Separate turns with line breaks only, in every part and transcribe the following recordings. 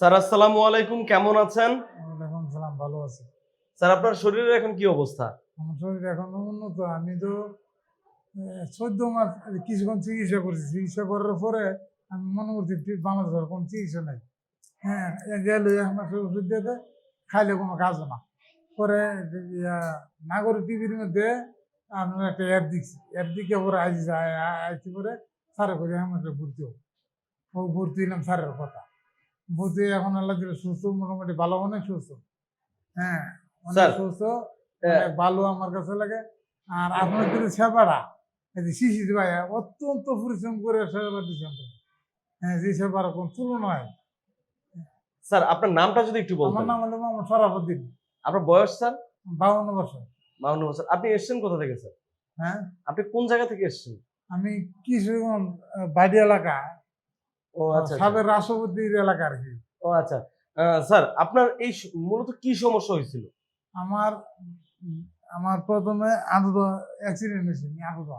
Sir আসসালামু আলাইকুম কেমন আছেন?
ওয়ালাইকুম সালাম ভালো আছি।
স্যার আপনার শরীরের এখন কি অবস্থা?
আমার শরীর এখন উন্নত আমি তো চোদ্দ মাস কিছুক্ষণ চিকিৎসা করছি। চিকিৎসা করার পরে আমি মনে করছি ঠিক বাংলাদেশের কোনো চিকিৎসা নাই। হ্যাঁ গেল এক ওষুধ দিয়ে দেয়, খাইলে কোনো কাজ না। পরে নাগরিক টিভির মধ্যে আমি একটা অ্যাপ দিচ্ছি অ্যাপ দিকে পরে আইসি আইসি পরে স্যারে করে আমার ভর্তি হোক ও ভর্তি হলাম স্যারের কথা। হয়ে এখন আল্লাহ দিলে সুস্থ মোটামুটি ভালো অনেক সুস্থ। হ্যাঁ অনেক সুস্থ
আহ,
ভালো আমার কাছে লাগে। আর আপনার যদি সেবাটা শিশির ভাই অত্যন্ত পরিশ্রম করে সেবা দিচ্ছেন। হ্যাঁ যে সেবার কোন তুলনা হয়
স্যার আপনার নামটা যদি একটু
আমার
বলতেন
নাম হলো মোহাম্মদ সরাফুদ্দিন
আপনার বয়স স্যার?
বাউন্ন বছর।
বাউন্ন বছর। আপনি এসেছেন কোথা থেকে স্যার?
হ্যাঁ।
আপনি কোন জায়গা থেকে এসেছেন?
আমি কিশোরগঞ্জ আহ, বাড়ি এলাকা।
ও আচ্ছা আচ্ছা।
রাষ্ট্রপতির এলাকা আর কি
ও আচ্ছা। স্যার আপনার এই মূলত কি সমস্যা হয়েছিল?
আমার আমার প্রথমে আনন্দ অ্যাক্সিডেন্ট হয়েছে আনন্দ।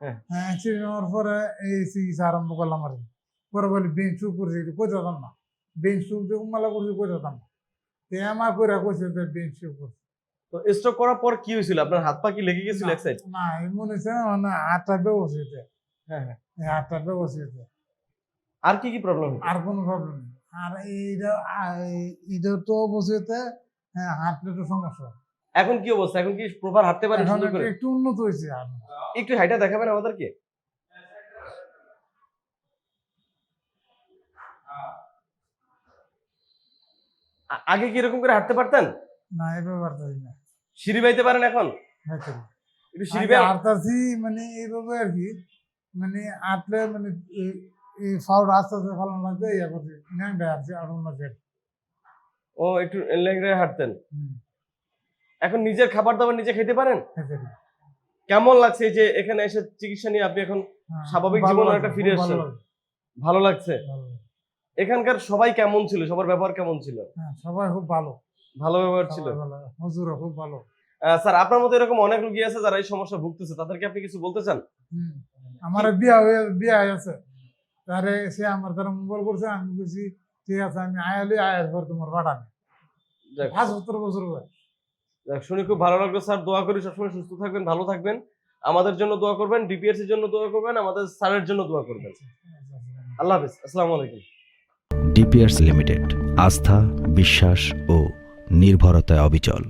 হ্যাঁ।
হ্যাঁ অ্যাক্সিডেন্ট হওয়ার পরে এই চিকিৎসা আরম্ভ করলাম আর কি। পরে বলি বেঞ্চ চুপ করছে কই যেতাম না? বেঞ্চ চুপ দিয়ে উমালা করছে কই যেতাম না? তে আমার করে কইছে যে বেঞ্চ চুপ করছে।
তো স্ট্রোক করার পর কি হয়েছিল? আপনার হাত পা কি লেগে গেছিল এক সাইড
না মনে হচ্ছে না মানে আটটা ব্যবস্থিত
হ্যাঁ হ্যাঁ।
আটটা ব্যবস্থিত
আর কি কি প্রবলেম
আর কোনো প্রবলেম নেই। আর এইটা এটা তো অবস্থিত হ্যাঁ হাঁটলে তো সমস্যা।
এখন কি অবস্থা? এখন কি প্রপার হাঁটতে
এখন
সুন্দর করে?
একটু- উন্নত হয়েছে আর।
একটু হাইটা দেখাবেন আমাদেরকে? আগে কি এরকম করে হাঁটতে পারতেন?
না এভাবে পারতেছি না।
সিঁড়ি বাইতে পারেন এখন?
হয়তো
একটু সিঁড়ি বাই
আটতাছি মানে এইভাবে আর কি মানে আটলে মানে এই- আস্তে আস্তে ফলন লাগবে ইয়া করছে আর অন্য
ও একটু হাঁটতেন? এখন নিজের খাবার দাবার নিজে খেতে পারেন? কেমন লাগছে যে এখানে এসে চিকিৎসা নিয়ে আপনি এখন
হ্যাঁ,
স্বাভাবিক
লাগছে,
একটা ফিরে
ভালো
আসছেন। ভালো লাগছে? এখানকার সবাই কেমন ছিল? সবার ব্যবহার কেমন ছিল?
হ্যাঁ সবাই খুব ভালো।
ভালো ব্যবহার ছিল?
খুব ভালো।
স্যার আপনার মতো এরকম অনেক রুগী আছে যারা এই সমস্যা ভুগতেছে। তাদেরকে আপনি কিছু বলতে চান?
আমার বিয়া হয়ে বিয়া হয়েছে তারে সে আমার দ্বারা মোবাইল করছে আমি বলছি ঠিক আছে আমি আয়ালি আয়াস পর তোমার পাঠাবে। পাঁচ সত্তর বছর বয়স।
যাক, শুনে খুব ভালো লাগল স্যার। দোয়া করি সবসময় সুস্থ থাকবেন ভালো থাকবেন। আমাদের জন্য দোয়া করবেন ডিপিএস এর জন্য দোয়া করবেন আমাদের স্যারের জন্য দোয়া করবেন। আল্লাহ হাফিজ আসসালামু আলাইকুম।
ডিপিয়ার্স লিমিটেড আস্থা বিশ্বাস ও নির্ভরতায় অবিচল।